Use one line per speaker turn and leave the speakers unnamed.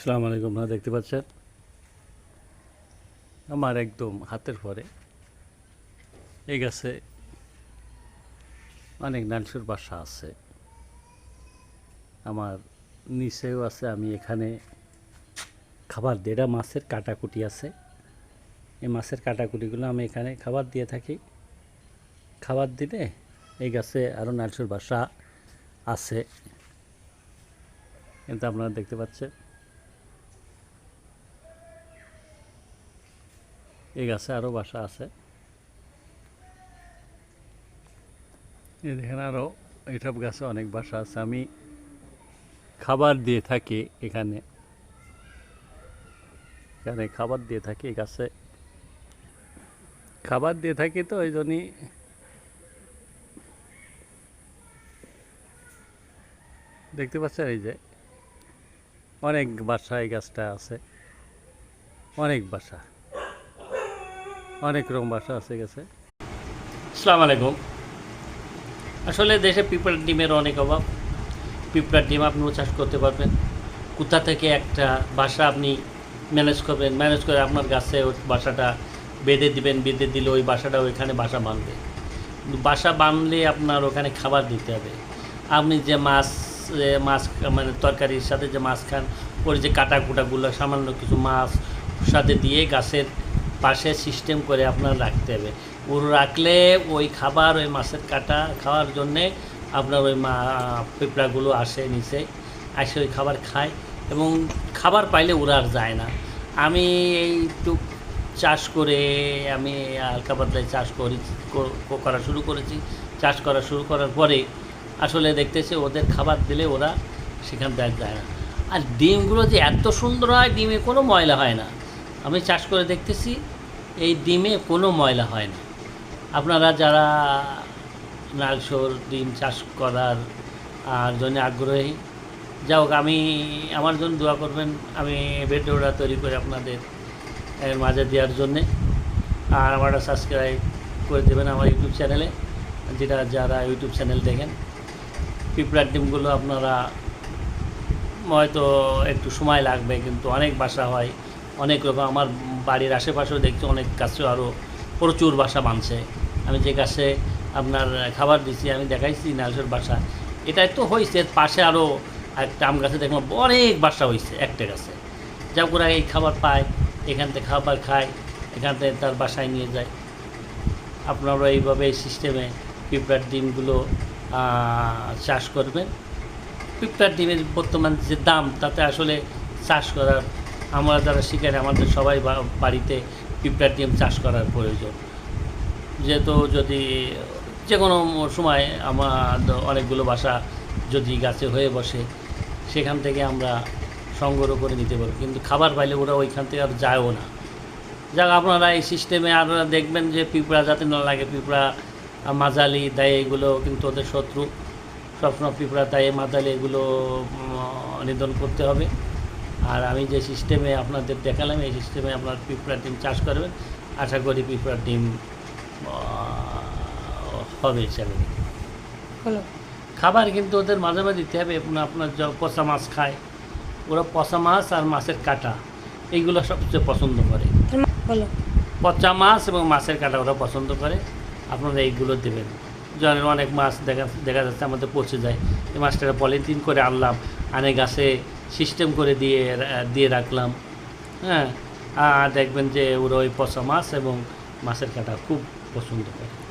সালাম আলাইকুম, আপনারা দেখতে পাচ্ছেন? আমার একদম হাতের পরে এই গাছে অনেক নালসুর বাসা আছে। আমার নিচেও আছে, আমি এখানে খাবার এটা মাছের কাটাকুটি আছে। এই মাছের কাটাকুটিগুলো আমি এখানে খাবার দিয়ে থাকি। খাবার দিলে এই গাছে আরও নালসুর বাসা আছে। কিন্তু আপনারা দেখতে পাচ্ছেন। এই গাছে আরও বাসা আছে। এই দেখেন আরও এইসব গাছে অনেক বাসা আছে। আমি খাবার দিয়ে থাকি এখানে। এখানে খাবার দিয়ে থাকি এই গাছে। খাবার দিয়ে থাকি তো ওই জন্যই। দেখতে পাচ্ছেন এই যে অনেক বাসা এই গাছটা আছে। অনেক বাসা। অনেক রকম বাসা আছে গেছে। আসসালামু আলাইকুম। আসলে দেশে পিঁপড়ার ডিমের অনেক অভাব। পিঁপড়ার ডিম আপনিও চাষ করতে পারবেন। কোথা থেকে একটা বাসা আপনি ম্যানেজ করবেন? ম্যানেজ করে আপনার গাছে ওই বাসাটা বেঁধে দিবেন, বেঁধে দিলে ওই বাসাটা ওইখানে বাসা বাঁধবে। বাসা বাঁধলে আপনার ওখানে খাবার দিতে হবে। আপনি যে মাছ মাছ মানে তরকারির সাথে যে মাছ খান, ওর যে কাটা কুটাগুলো, সামান্য কিছু মাছ সাথে দিয়ে গাছের পাশে সিস্টেম করে আপনার রাখতে হবে। ওর রাখলে ওই খাবার, ওই মাছের কাটা খাওয়ার জন্যে আপনার ওই মা, পিঁপড়াগুলো আসে নিচে, আসে ওই খাবার খায় এবং খাবার পাইলে ওরা আর যায় না। আমি একটু চাষ করে আমি হালকা পাতলায় চাষ কর- করা শুরু করেছি। চাষ করা শুরু করার পরে আসলে দেখতেছি ওদের খাবার দিলে ওরা সেখান থেকে যায় না। আর ডিমগুলো যে এত সুন্দর হয়, ডিমে কোনো ময়লা হয় না। আমি চাষ করে দেখতেছি, এই ডিমে কোনো ময়লা হয় না। আপনারা যারা নালসোর ডিম চাষ করার জন্য আগ্রহী, যাই হোক, আমি, আমার জন্য দোয়া করবেন, আমি ভিডিওটা তৈরি করে আপনাদের মাঝে দেওয়ার জন্যে। আর আমার সাবস্ক্রাইব করে দেবেন আমার ইউটিউব চ্যানেলে যেটা যারা ইউটিউব চ্যানেল দেখেন। পিঁপড়ার ডিমগুলো আপনারা, হয়তো একটু সময় লাগবে, কিন্তু অনেক বাসা হয়। অনেক রকম আমার বাড়ির আশেপাশেও দেখছি অনেক গাছে আরও প্রচুর বাসা বাঁধছে। আমি যে গাছে আপনার খাবার দিচ্ছি আমি দেখাইছি নার্সের বাসা। এটা তো হয়েছে পাশে আরও একটা আম গাছে দেখলাম, অনেক বাসা হয়েছে একটা গাছে। যা করে এই খাবার পায়, এখান থেকে খাবার খায়, এখান থেকে তার বাসায় নিয়ে যায়। আপনারা এইভাবে এই সিস্টেমে পিঁপড়ার ডিমগুলো চাষ করবেন। পিঁপড়ার ডিমের বর্তমান যে দাম, তাতে আসলে চাষ করার আমরা যারা শিকারি, আমাদের সবাই বাড়িতে পিঁপড়ার ডিম চাষ করার প্রয়োজন। যেহেতু যদি যে কোনো সময় আমার অনেকগুলো বাসা যদি গাছে হয়ে বসে, সেখান থেকে আমরা সংগ্রহ করে নিতে পারব কিন্তু খাবার পাইলে ওরা ওইখান থেকে আর যায়ও না। যাক, আপনারা এই সিস্টেমে আর দেখবেন যে পিঁপড়া যাতে না লাগে, পিঁপড়া, মাজালি দেয় এগুলো কিন্তু ওদের শত্রু। সবসময় পিঁপড়া দেয় মাজালি এগুলো নিধন করতে হবে। আর আমি যে সিস্টেমে আপনাদের দেখালাম এই সিস্টেমে আপনার পিঁপড়ার ডিম চাষ করবেন। আশা করি পিঁপড়ার ডিম হবে হিসাবে
হলো।
খাবার কিন্তু ওদের মাঝে মাঝে দিতে হবে। আপনার পচা মাছ খায়। ওরা পচা মাছ আর মাছের কাটা এইগুলো সবচেয়ে পছন্দ করে। পচা মাছ এবং মাছের কাটা ওরা পছন্দ করে। আপনারা এইগুলো দেবেন। জলের অনেক মাছ দেখা দেখা যাচ্ছে আমাদের পচে যায়। এই মাছটা পলিথিন করে আনলাম। আনে গাছে সিস্টেম করে দিয়ে দিয়ে রাখলাম। হ্যাঁ আর দেখবেন যে ওরা ওই পচা মাছ এবং মাছের কাটা খুব পছন্দ করে।